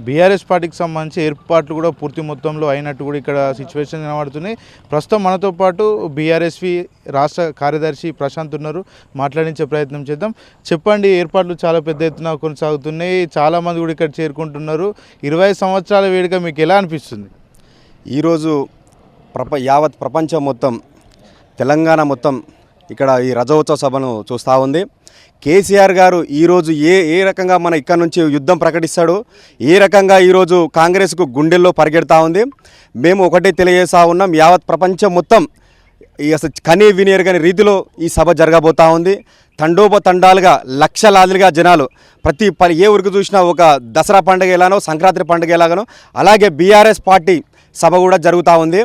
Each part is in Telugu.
బీఆర్ఎస్ పార్టీకి సంబంధించి ఏర్పాట్లు కూడా పూర్తి మొత్తంలో అయినట్టు కూడా ఇక్కడ సిచ్యువేషన్ కనబడుతున్నాయి. ప్రస్తుతం మనతో పాటు బీఆర్ఎస్వి రాష్ట్ర కార్యదర్శి ప్రశాంత్ ఉన్నారు. మాట్లాడించే ప్రయత్నం చేద్దాం. చెప్పండి ఏర్పాట్లు చాలా పెద్ద ఎత్తున కొనసాగుతున్నాయి. చాలామంది కూడా ఇక్కడ చేరుకుంటున్నారు. ఇరవై సంవత్సరాల వేడుక మీకు ఎలా అనిపిస్తుంది? ఈరోజు ప్రప యావత్ ప్రపంచం మొత్తం తెలంగాణ మొత్తం ఇక్కడ ఈ రజోత్సవ సభను చూస్తూ ఉంది. కేసీఆర్ గారు ఈరోజు ఏ ఏ రకంగా మన ఇక్కడ నుంచి యుద్ధం ప్రకటిస్తాడో ఏ రకంగా ఈరోజు కాంగ్రెస్కు గుండెల్లో పరిగెడతా ఉంది మేము ఒకటే తెలియజేస్తా ఉన్నాం యావత్ ప్రపంచం మొత్తం ఈ అసలు కనీ వినియర్ రీతిలో ఈ సభ జరగబోతా ఉంది. తండోపతండాలుగా లక్షలాదిగా జనాలు ప్రతి పని ఏ ఊరికి చూసినా ఒక దసరా పండుగ ఎలానో సంక్రాంతి పండుగ ఎలాగనో అలాగే బీఆర్ఎస్ పార్టీ సభ కూడా జరుగుతూ ఉంది.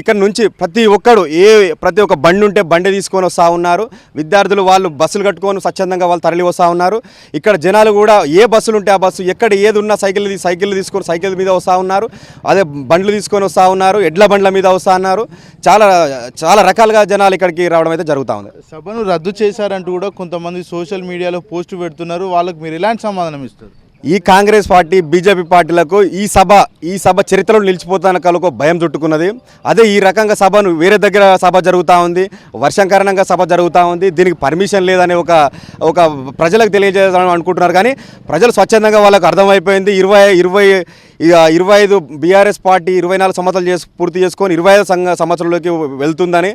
ఇక్కడ నుంచి ప్రతి ఒక్కడు ఏ ప్రతి ఒక్క బండి ఉంటే బండి తీసుకొని వస్తూ ఉన్నారు. విద్యార్థులు వాళ్ళు బస్సులు కట్టుకొని స్వచ్ఛందంగా వాళ్ళు తరలి వస్తూ ఉన్నారు. ఇక్కడ జనాలు కూడా ఏ బస్సులు ఉంటే ఆ బస్సు ఎక్కడ ఏది ఉన్నా సైకిల్ సైకిల్ తీసుకొని సైకిల్ మీద వస్తూ ఉన్నారు. అదే బండ్లు తీసుకొని వస్తూ ఉన్నారు. ఎడ్ల బండ్ల మీద వస్తూ ఉన్నారు. చాలా చాలా రకాలుగా జనాలు ఇక్కడికి రావడం అయితే జరుగుతూ ఉంది. సభను రద్దు చేశారంటూ కూడా కొంతమంది సోషల్ మీడియాలో పోస్టు పెడుతున్నారు. వాళ్ళకి మీరు ఎలాంటి సమాధానం ఇస్తారు? ఈ కాంగ్రెస్ పార్టీ బీజేపీ పార్టీలకు ఈ సభ ఈ సభ చరిత్రలో నిలిచిపోతాన కలుకో భయం చుట్టుకున్నది. అదే ఈ రకంగా సభను వేరే దగ్గర సభ జరుగుతూ ఉంది. వర్షం కారణంగా సభ జరుగుతూ ఉంది. దీనికి పర్మిషన్ లేదని ఒక ఒక ప్రజలకు తెలియజేయాలని అనుకుంటున్నారు. కానీ ప్రజలు స్వచ్ఛందంగా వాళ్ళకు అర్థమైపోయింది. ఇరవై ఇరవై ఇక ఇరవై ఐదు బీఆర్ఎస్ పార్టీ ఇరవై నాలుగు సంవత్సరాలు చేసి పూర్తి చేసుకొని ఇరవై ఐదు సంఘ సంవత్సరంలోకి వెళ్తుందని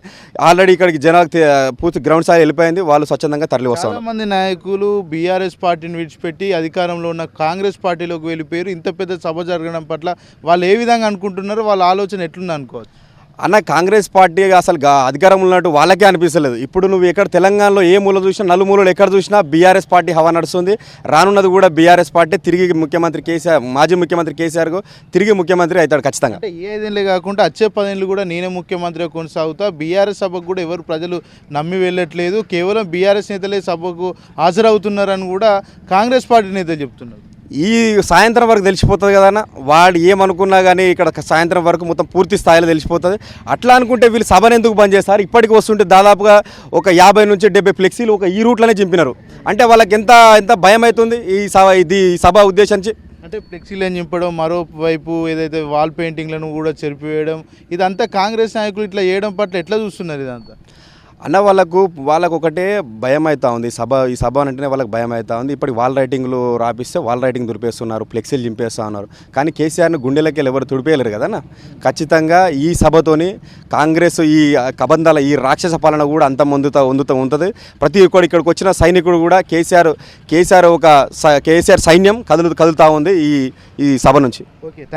ఆల్రెడీ ఇక్కడికి జనాలకు పూర్తి గ్రౌండ్ స్థాయి వెళ్ళిపోయింది. వాళ్ళు స్వచ్ఛందంగా తరలి వస్తారు మంది నాయకులు బీఆర్ఎస్ పార్టీని విడిచిపెట్టి అధికారంలో ఉన్న కాంగ్రెస్ పార్టీలోకి వెళ్ళిపోయారు. ఇంత పెద్ద సభ జరగడం పట్ల వాళ్ళు ఏ విధంగా అనుకుంటున్నారో వాళ్ళ ఆలోచన ఎట్లుంది అనుకోవచ్చు అన్న కాంగ్రెస్ పార్టీ అసలు అధికారం అధికారంలో ఉన్నట్టు వాళ్ళకే అనిపిస్తలేదు. ఇప్పుడు నువ్వు ఎక్కడ తెలంగాణలో ఏ మూల చూసినా నలుమూలలు ఎక్కడ చూసినా బీఆర్ఎస్ పార్టీ హవా నడుస్తుంది. రానున్నది కూడా బీఆర్ఎస్ పార్టీ తిరిగి ముఖ్యమంత్రి కేసీఆర్ మాజీ ముఖ్యమంత్రి కేసీఆర్ తిరిగి ముఖ్యమంత్రి అవుతాడు ఖచ్చితంగా. అంటే ఏ కాకుండా వచ్చే పదేళ్ళు కూడా నేనే ముఖ్యమంత్రిగా కొనసాగుతా. బీఆర్ఎస్ సభకు కూడా ఎవరు ప్రజలు నమ్మి వెళ్ళట్లేదు. కేవలం బీఆర్ఎస్ నేతలే సభకు హాజరవుతున్నారని కూడా కాంగ్రెస్ పార్టీ నేతలు చెప్తున్నారు. ఈ సాయంత్రం వరకు తెలిసిపోతుంది కదన్న. వాడు ఏమనుకున్నా కానీ ఇక్కడ సాయంత్రం వరకు మొత్తం పూర్తి స్థాయిలో తెలిసిపోతుంది. అట్లా అనుకుంటే వీళ్ళు సభను ఎందుకు బంద్ చేస్తారు? ఇప్పటికి వస్తుంటే దాదాపుగా ఒక యాభై నుంచి డెబ్బై ఫ్లెక్సీలు ఒక ఈ రూట్లోనే చింపినారు. అంటే వాళ్ళకి ఎంత ఎంత భయం అవుతుంది ఈ సభ ఇది ఈ సభ ఉద్దేశించి? అంటే ఫ్లెక్సీలను చింపడం మరోవైపు ఏదైతే వాల్ పెయింటింగ్లను కూడా చెరిపివేయడం ఇదంతా కాంగ్రెస్ నాయకులు ఇట్లా చేయడం పట్ల ఎట్లా చూస్తున్నారు ఇదంతా? అన్న వాళ్ళకు వాళ్ళకు ఒకటే భయం అవుతా ఉంది సభ ఈ సభ అంటేనే వాళ్ళకి భయం అవుతా ఉంది. ఇప్పటికి వాల్ రైటింగ్లు రాపిస్తే వాల్ రైటింగ్ దురిపేస్తున్నారు ఫ్లెక్సీలు చింపేస్తా ఉన్నారు. కానీ కేసీఆర్ని గుండెలకి వెళ్ళి ఎవరు తుడిపేయలేరు కదన్న ఖచ్చితంగా ఈ సభతోని కాంగ్రెస్ ఈ కబంధాల ఈ రాక్షస పాలన కూడా అంత ముందుతా ఉందుతూ ఉంటుంది. ప్రతి ఒక్కడు ఇక్కడికి వచ్చిన సైనికుడు కూడా కేసీఆర్ కేసీఆర్ ఒక స- కేసీఆర్ సైన్యం కదులు కదులుతూ ఉంది ఈ ఈ సభ నుంచి. ఓకే